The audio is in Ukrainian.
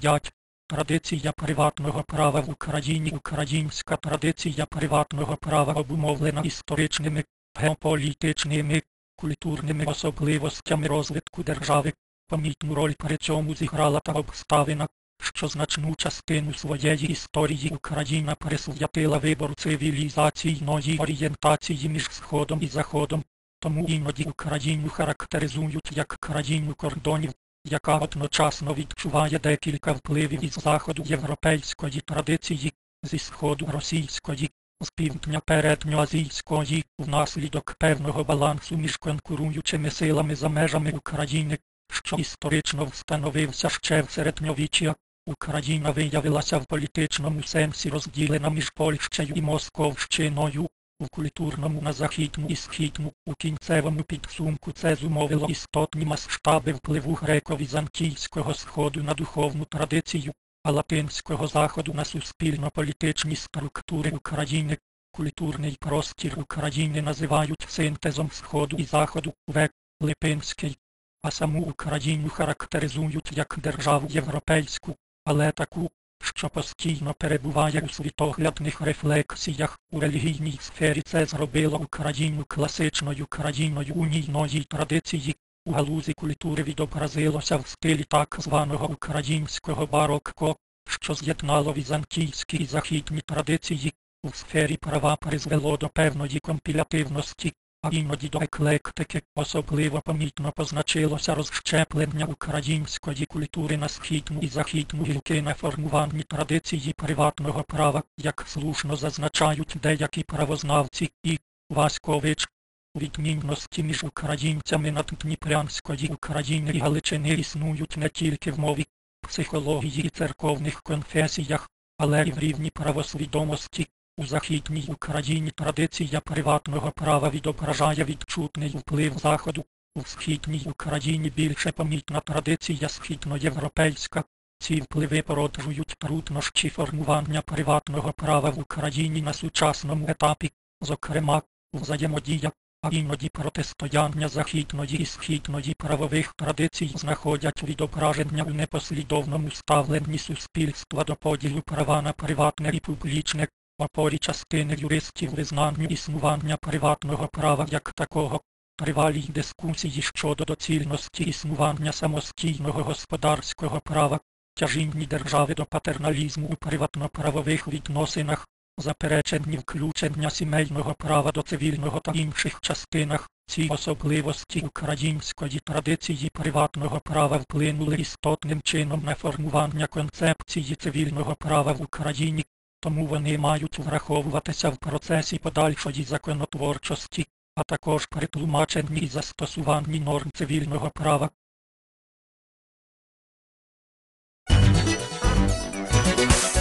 5. Традиція приватного права в Україні Українська традиція приватного права обумовлена історичними, геополітичними, культурними особливостями розвитку держави. Помітну роль при цьому зіграла та обставина, що значну частину своєї історії Україна присвятила вибору цивілізаційної орієнтації між Сходом і Заходом, тому іноді Україну характеризують як країну кордонів, яка одночасно відчуває декілька впливів із заходу європейської традиції, зі сходу російської, з півдня передньоазійської, внаслідок певного балансу між конкуруючими силами за межами України, що історично встановився ще в середньовіччя. Україна виявилася в політичному сенсі розділена між Польщею і Московщиною, у культурному на західну і східну, у кінцевому підсумку це зумовило істотні масштаби впливу греко-візантійського сходу на духовну традицію, а латинського заходу на суспільно-політичні структури України. Культурний простір України називають синтезом Сходу і Заходу Век Липинський, а саму Україну характеризують як державу європейську, але таку, що постійно перебуває у світоглядних рефлексіях у релігійній сфері. Це зробило Україну класичною країною унійної традиції, у галузі культури відобразилося в стилі так званого українського барокко, що з'єднало візантійські і західні традиції, у сфері права призвело до певної компілятивності, а іноді до еклектики особливо помітно позначилося розщеплення української культури на східну і західну гілки на формуванні традиції приватного права, як слушно зазначають деякі правознавці і Васькович. Відмінності між українцями наддніпрянської України і Галичини існують не тільки в мові, психології і церковних конфесіях, але і в рівні правосвідомості, у Західній Україні традиція приватного права відображає відчутний вплив Заходу, у Східній Україні більше помітна традиція східноєвропейська. Ці впливи породжують труднощі формування приватного права в Україні на сучасному етапі, зокрема, взаємодія, а іноді протистояння західної і східної правових традицій знаходять відображення у непослідовному ставленні суспільства до поділу права на приватне і публічне, опорі частини юристів визнанню існування приватного права як такого, тривалій дискусії щодо доцільності існування самостійного господарського права, тяжінні держави до патерналізму у приватно-правових відносинах, запереченні включення сімейного права до цивільного та інших частинах. Ці особливості української традиції приватного права вплинули істотним чином на формування концепції цивільного права в Україні, тому вони мають враховуватися в процесі подальшої законотворчості, а також при тлумаченні й застосуванні норм цивільного права. Thank you.